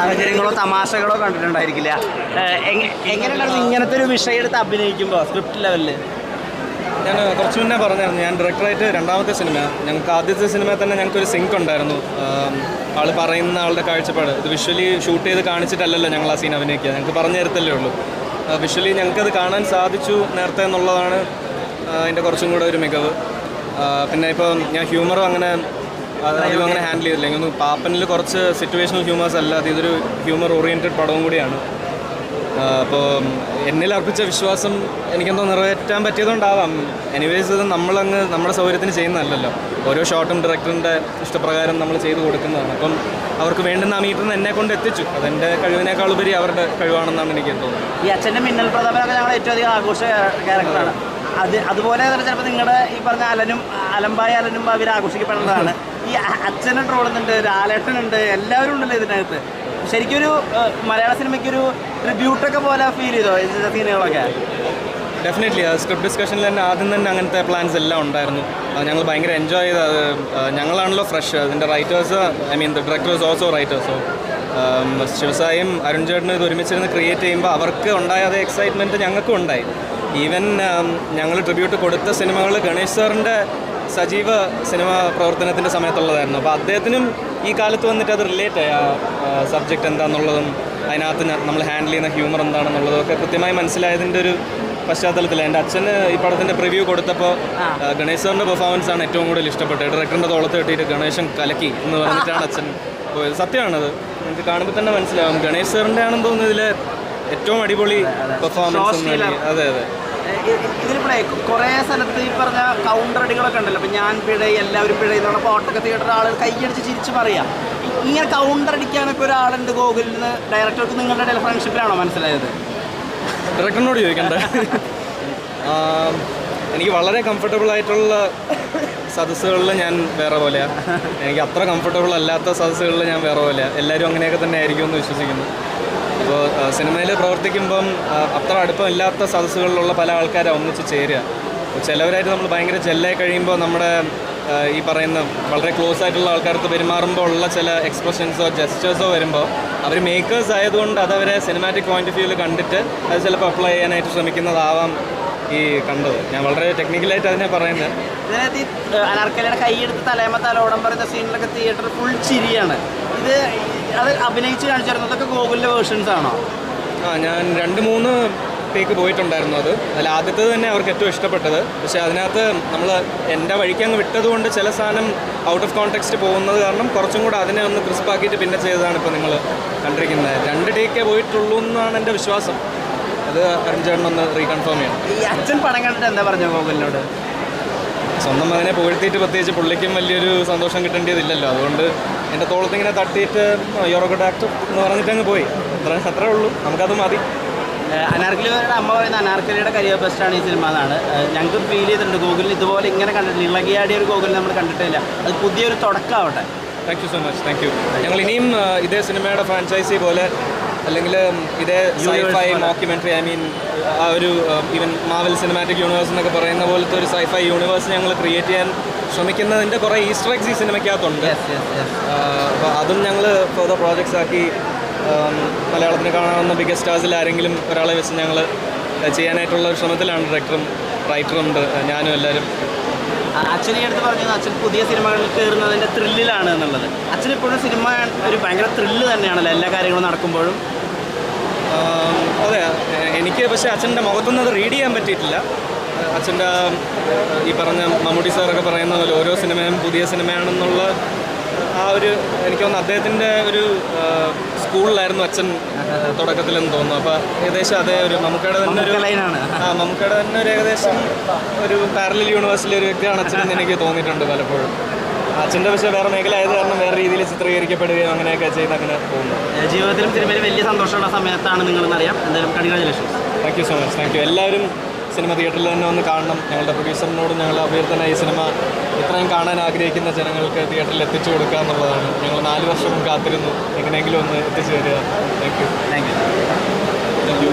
സാഹചര്യങ്ങളോ തമാശകളോ കണ്ടിട്ടുണ്ടായിരിക്കില്ല. എങ്ങനെയുണ്ടായിരുന്നു ഇങ്ങനത്തെ ഒരു വിഷയം എടുത്ത് അഭിനയിക്കുമ്പോൾ സ്ക്രിപ്റ്റ് ലെവലിൽ ഞാൻ കുറച്ച് മുന്നേ പറഞ്ഞായിരുന്നു. ഞാൻ ഡയറക്ടറായിട്ട് രണ്ടാമത്തെ സിനിമ ഞങ്ങൾക്ക് ആദ്യത്തെ സിനിമയിൽ തന്നെ ഞങ്ങൾക്കൊരു സിങ്ക് ഉണ്ടായിരുന്നു. ആൾ പറയുന്ന ആളുടെ കാഴ്ചപ്പാട്. ഇത് വിഷ്വലി ഷൂട്ട് ചെയ്ത് കാണിച്ചിട്ടല്ലല്ലോ ഞങ്ങൾ ആ സീൻ അഭിനയിക്കുക. ഞങ്ങൾക്ക് പറഞ്ഞു തരത്തല്ലേ ഉള്ളൂ. വിഷ്വലി ഞങ്ങൾക്കത് കാണാൻ സാധിച്ചു നേരത്തെ എന്നുള്ളതാണ് അതിന്റെ കുറച്ചും കൂടെ ഒരു മികവ്. പിന്നെ ഇപ്പോൾ ഞാൻ ഹ്യൂമറും അങ്ങനെ അധികം അങ്ങനെ ഹാൻഡിൽ ചെയ്തില്ല. ഇങ്ങനെ പാപ്പനിൽ കുറച്ച് സിറ്റുവേഷണൽ ഹ്യൂമേഴ്സ് അല്ലാതെ ഇതൊരു ഹ്യൂമർ ഓറിയന്റഡ് പടവും കൂടിയാണ്. അപ്പോൾ എന്നിൽ അർപ്പിച്ച വിശ്വാസം എനിക്കെന്തോ നിറവേറ്റാൻ പറ്റിയതുകൊണ്ടാവാം. എനിവേസ് ഇത് നമ്മളങ്ങ് നമ്മുടെ സൗകര്യത്തിന് ചെയ്യുന്നതല്ലല്ലോ. ഓരോ ഷോട്ടും ഡയറക്ടറിന്റെ ഇഷ്ടപ്രകാരം നമ്മൾ ചെയ്തു കൊടുക്കുന്നതാണ്. അപ്പം അവർക്ക് വേണ്ടുന്ന ആ മീറ്ററിന് എന്നെ കൊണ്ട് എത്തിച്ചു. അതെന്റെ കഴിവിനേക്കാൾ ഉപരി അവരുടെ കഴിവാണെന്നാണ് എനിക്ക് തോന്നുന്നത്. ഈ അച്ഛന്റെ മിന്നൽ പ്രതാപനൊക്കെ ഞങ്ങൾ ഏറ്റവും അധികം ആഘോഷ ക്യാരക്ടറാണ്. അത്. അതുപോലെ തന്നെ ചിലപ്പോൾ നിങ്ങളുടെ ഈ പറഞ്ഞ അലനും അലമ്പായ അലനും അവർ ആഘോഷിക്കപ്പെടുന്നതാണ്. ഈ അച്ഛനെ ട്രോളുന്നുണ്ട് ലാലേട്ടനുണ്ട് എല്ലാവരും ഉണ്ടല്ലോ ഇതിനകത്ത്. ശരിക്കും ഒരു സിനിമയ്ക്ക് ഒരു ട്രിബ്യൂട്ടൊക്കെ പോലെ ഫീൽ ചെയ്തോ സീനുകളൊക്കെ? ഡെഫിനറ്റ്ലി സ്ക്രിപ്റ്റ് ഡിസ്കഷനിൽ തന്നെ ആദ്യം തന്നെ അങ്ങനത്തെ പ്ലാൻസ് എല്ലാം ഉണ്ടായിരുന്നു. ഞങ്ങൾ ഭയങ്കര എൻജോയ് ചെയ്ത് ഞങ്ങളാണല്ലോ ഫ്രഷ് അതിന്റെ writers I mean the directors also റൈറ്റേഴ്സോ ശിവസായും അരുൺ ചേട്ടനും ഇത് ഒരുമിച്ചിരുന്ന് ക്രിയേറ്റ് ചെയ്യുമ്പോൾ അവർക്ക് ഉണ്ടായ അതേ എക്സൈറ്റ്മെന്റ് ഞങ്ങൾക്കും ഉണ്ടായി. ഈവൻ ഞങ്ങൾ ട്രിബ്യൂട്ട് കൊടുത്ത സിനിമകൾ ഗണേഷ് സാറിന്റെ സജീവ സിനിമ പ്രവർത്തനത്തിന്റെ സമയത്തുള്ളതായിരുന്നു. അപ്പോൾ അദ്ദേഹത്തിനും ഈ കാലത്ത് വന്നിട്ട് അത് റിലേറ്റ് ആയി. ആ സബ്ജക്റ്റ് എന്താണെന്നുള്ളതും അതിനകത്ത് നമ്മൾ ഹാൻഡിൽ ചെയ്യുന്ന ഹ്യൂമർ എന്താണെന്നുള്ളതും ഒക്കെ കൃത്യമായി മനസ്സിലായതിന്റെ ഒരു പശ്ചാത്തലത്തിൽ എന്റെ അച്ഛന് ഈ പടത്തിന്റെ പ്രിവ്യൂ കൊടുത്തപ്പോൾ ഗണേശ് സാറിന്റെ പെർഫോമൻസ് ആണ് ഏറ്റവും കൂടുതൽ ഇഷ്ടപ്പെട്ടത്. ഡയറക്ടറിന്റെ തോളത്ത് കെട്ടിയിട്ട് ഗണേശൻ കലക്കി എന്ന് പറഞ്ഞിട്ടാണ് അച്ഛൻ പോയത്. സത്യമാണത്. എനിക്ക് കാണുമ്പോൾ തന്നെ മനസ്സിലാവും. ഗണേശ് സാറിന്റെ ആണെന്ന് തോന്നുന്നതിൽ ഏറ്റവും അടിപൊളി പെർഫോമൻസ് അതെ അതെ. ഇതിലിവിടെ കുറേ സ്ഥലത്ത് ഈ പറഞ്ഞ കൗണ്ടർ അടികളൊക്കെ ഉണ്ടല്ലോ. അപ്പം ഞാൻ പിഴ എല്ലാവരും പിഴ എന്ന് പറഞ്ഞ പാട്ടൊക്കെ തിയേറ്റർ ആളുകൾ കൈയടിച്ച് ചിരിച്ച് പറയാം. ഇങ്ങനെ കൗണ്ടർ അടിക്കാനൊക്കെ ഒരാളുണ്ട് ഗോകുലിൽ നിന്ന് ഡയറക്ടർക്ക് നിങ്ങളുടെ ഇടയിൽ ഫ്രണ്ട്ഷിപ്പിലാണോ മനസ്സിലായത്? ഡയറക്ടറിനോട് ചോദിക്കണ്ട. എനിക്ക് വളരെ കംഫർട്ടബിൾ ആയിട്ടുള്ള സദസ്സുകളിൽ ഞാൻ വേറെ പോലെയാണ് എനിക്ക് അത്ര കംഫർട്ടബിൾ അല്ലാത്ത സദസ്സുകളിൽ ഞാൻ വേറെ പോലെയാണ് എല്ലാവരും അങ്ങനെയൊക്കെ തന്നെ ആയിരിക്കും എന്ന് വിശ്വസിക്കുന്നു. അപ്പോൾ സിനിമയിൽ പ്രവർത്തിക്കുമ്പം അത്ര അടുപ്പമില്ലാത്ത സദസ്സുകളിലുള്ള പല ആൾക്കാരെ ഒന്നിച്ച് ചേരുക. ചിലവരായിട്ട് നമ്മൾ ഭയങ്കര ജെല്ലായി കഴിയുമ്പോൾ നമ്മുടെ ഈ പറയുന്ന വളരെ ക്ലോസ് ആയിട്ടുള്ള ആൾക്കാർക്ക് പെരുമാറുമ്പോൾ ഉള്ള ചില എക്സ്പ്രഷൻസോ ജസ്റ്റേഴ്സോ വരുമ്പോൾ അവർ മേക്കേഴ്സ് ആയതുകൊണ്ട് അതവരെ സിനിമാറ്റിക് പോയിന്റ് ഓഫ് വ്യൂവിൽ കണ്ടിട്ട് അത് ചിലപ്പോൾ അപ്ലൈ ചെയ്യാനായിട്ട് ശ്രമിക്കുന്നതാവാം ഈ കണ്ടത്. ഞാൻ വളരെ ടെക്നിക്കലായിട്ട് അതിനെ പറയുന്നത്. അനാർക്കലിയുടെ കൈയെടുത്ത് തലേമ തലോടം പറയുന്ന സീനിലൊക്കെ തിയേറ്റർ ഫുൾ ചിരിയാണ്. ഇത് അത് അഭിനയിച്ച് കാണിച്ചു തരുന്നത് അതൊക്കെ ഗോകുലിന്റെ വേർഷൻസ് ആണോ? ആ ഞാൻ രണ്ട് മൂന്ന് ടേക്ക് പോയിട്ടുണ്ടായിരുന്നു അത്. അതിൽ ആദ്യത്തേത് തന്നെ അവർക്ക് ഏറ്റവും ഇഷ്ടപ്പെട്ടത്. പക്ഷേ അതിനകത്ത് നമ്മൾ എന്റെ വഴിക്ക് അങ്ങ് വിട്ടതുകൊണ്ട് ചില സാധനം ഔട്ട് ഓഫ് കോൺടെക്സ്റ്റ് പോകുന്നത് കാരണം കുറച്ചും കൂടെ അതിനെ ഒന്ന് ക്രിസ്പാക്കിയിട്ട് പിന്നെ ചെയ്തതാണ് ഇപ്പോൾ നിങ്ങൾ കണ്ടിരിക്കുന്നത്. രണ്ട് ടേക്കേ പോയിട്ടുള്ളൂ എന്നാണ് എന്റെ വിശ്വാസം. അത് അരുൺ ചേട്ടൻ ഒന്ന് റീകൺഫേം ചെയ്യണം. ഈ അച്ഛൻ പണം കണ്ടിട്ട് എന്താ പറഞ്ഞു ഗോകുലിനോട്? സ്വന്തം മകനെ പുകഴ്ത്തിയിട്ട് പ്രത്യേകിച്ച് പുള്ളിക്കും വലിയൊരു സന്തോഷം കിട്ടേണ്ടതില്ലല്ലോ അതുകൊണ്ട് എന്റെ തോളത്തിങ്ങനെ തട്ടിയിട്ട് യോറോ ഗുഡ് ആക്ടർ എന്ന് പറഞ്ഞിട്ട് അങ്ങ് പോയി. അത്ര അത്രേ ഉള്ളൂ. നമുക്കത് മതി. അനാർക്കലി അനാർക്കലിയുടെ അമ്മ പറയുന്ന അനാർക്കലിയുടെ കരിയർ ബെസ്റ്റാണ് ഈ സിനിമ എന്നാണ്. ഞങ്ങൾക്ക് ഫീൽ ചെയ്തിട്ടുണ്ട്. ഗൂഗിളിൽ ഇതുപോലെ ഇങ്ങനെ കണ്ടിട്ടില്ല. ഇളകിയാടിയ ഒരു ഗൂഗിളിൽ നമ്മൾ കണ്ടിട്ടില്ല. അത് പുതിയൊരു തുടക്കമാവട്ടെ. Thank you so much thank you ഞങ്ങൾ ഇനിയും ഇതേ സിനിമയുടെ ഫ്രാഞ്ചൈസി പോലെ അല്ലെങ്കിൽ ഇതേ സൈഫൈ ഡോക്യുമെന്ററി ഐ മീൻ ആ ഒരു ഈവൻ മാവൽ സിനിമാറ്റിക് യൂണിവേഴ്സ് എന്നൊക്കെ പറയുന്ന പോലത്തെ ഒരു സൈഫൈ യൂണിവേഴ്സ് ഞങ്ങൾ ക്രിയേറ്റ് ചെയ്യാൻ ശ്രമിക്കുന്നതിന്റെ കുറേ ഈസ്റ്റർ എക്സ് ഈ സിനിമയ്ക്കകത്തുണ്ട്. അപ്പോൾ അതും ഞങ്ങൾ ഫർദർ പ്രോജക്ട്സ് ആക്കി മലയാളത്തിന് കാണാവുന്ന ബിഗസ്റ്റ് സ്റ്റാർസിൽ ആരെങ്കിലും ഒരാളെ വെച്ച് ഞങ്ങൾ ചെയ്യാനായിട്ടുള്ള ഒരു ശ്രമത്തിലാണ് ഡയറക്ടറും റൈറ്ററും ഉണ്ട് ഞാനും എല്ലാവരും അച്ഛൻ ഈ അടുത്ത് പറഞ്ഞത് അച്ഛൻ പുതിയ സിനിമകളിൽ കയറുന്നതിന്റെ ത്രില്ലിലാണ് എന്നുള്ളത്. അച്ഛൻ ഇപ്പോഴും സിനിമ ഒരു ഭയങ്കര ത്രില്ല് തന്നെയാണല്ലോ എല്ലാ കാര്യങ്ങളും നടക്കുമ്പോഴും. അതെ എനിക്ക് പക്ഷേ അച്ഛന്റെ മുഖത്തൊന്നും അത് റീഡ് ചെയ്യാൻ പറ്റിയിട്ടില്ല. അച്ഛന്റെ ഈ പറഞ്ഞ മമ്മൂട്ടി സാറൊക്കെ പറയുന്ന പോലെ ഓരോ സിനിമയും പുതിയ സിനിമയാണെന്നുള്ള ആ ഒരു എനിക്ക് തോന്നുന്നു അദ്ദേഹത്തിന്റെ ഒരു സ്കൂളിലായിരുന്നു അച്ഛൻ തുടക്കത്തിലെന്ന് തോന്നുന്നു. അപ്പോൾ ഏകദേശം അതേ ഒരു നമുക്കടെ തന്നെ ഒരു ആ നമുക്കടെ തന്നെ ഒരു ഏകദേശം ഒരു പാരലൽ യൂണിവേഴ്സിലെ ഒരു വ്യക്തിയാണ് അച്ഛനെന്ന് എനിക്ക് തോന്നിയിട്ടുണ്ട് പലപ്പോഴും. അച്ഛന്റെ പക്ഷേ വേറെ മേഖല ആയത് കാരണം വേറെ രീതിയിൽ ചിത്രീകരിക്കപ്പെടുകയും അങ്ങനെയൊക്കെ ചെയ്ത് അങ്ങനെ പോകുന്നു. ജീവിതത്തിലും സിനിമയിൽ വലിയ സന്തോഷമുള്ള സമയത്താണ് നിങ്ങൾ നിങ്ങളെന്നറിയാം എന്തായാലും congratulations thank you so much thank you എല്ലാവരും സിനിമ തിയേറ്ററിൽ തന്നെ ഒന്ന് കാണണം. ഞങ്ങളുടെ പ്രൊഡ്യൂസറിനോട് ഞങ്ങൾ അഭ്യർത്ഥന ഈ സിനിമ ഇത്രയും കാണാൻ ആഗ്രഹിക്കുന്ന ജനങ്ങൾക്ക് തിയേറ്ററിൽ എത്തിച്ചു കൊടുക്കുക എന്നുള്ളതാണ്. ഞങ്ങൾ നാല് വർഷം കാത്തിരുന്നു. എങ്ങനെയെങ്കിലും ഒന്ന് എത്തിച്ചു തരിക. Thank you thank you thank you